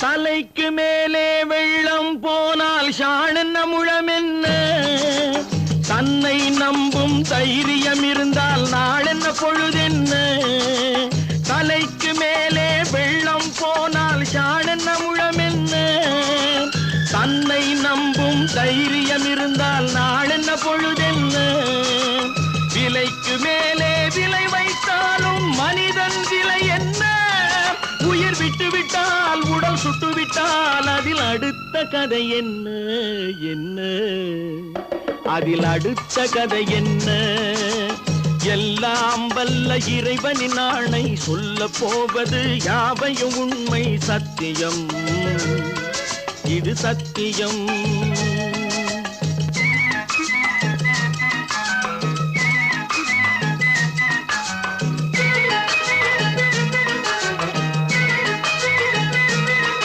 தலைக்கு மேலே வெள்ளம் போனால் ஷாணன் முழம் என்ன தன்னை நம்பும் தைரியம் இருந்தால் நாளென்ன பொழுதென்ன? தலைக்கு மேலே வெள்ளம் போனால் ஷாணன் முழம் என்ன தன்னை நம்பும் தைரியம் இருந்தால் நாளென்ன பொழுதென்ன? விலைக்கு மேலே விலை வைத்தாலும் மனிதன் விலை என்ன? உயிர் விட்டு விட்டால் உடல் சுட்டுவிட்டால் அதில் அடுத்த கதை என்ன என்ன? அதில் அடுத்த கதை என்ன? எல்லாம் வல்ல இறைவனின் ஆணை சொல்ல போவது யாவையும் உண்மை சத்தியம். இது சத்தியம்.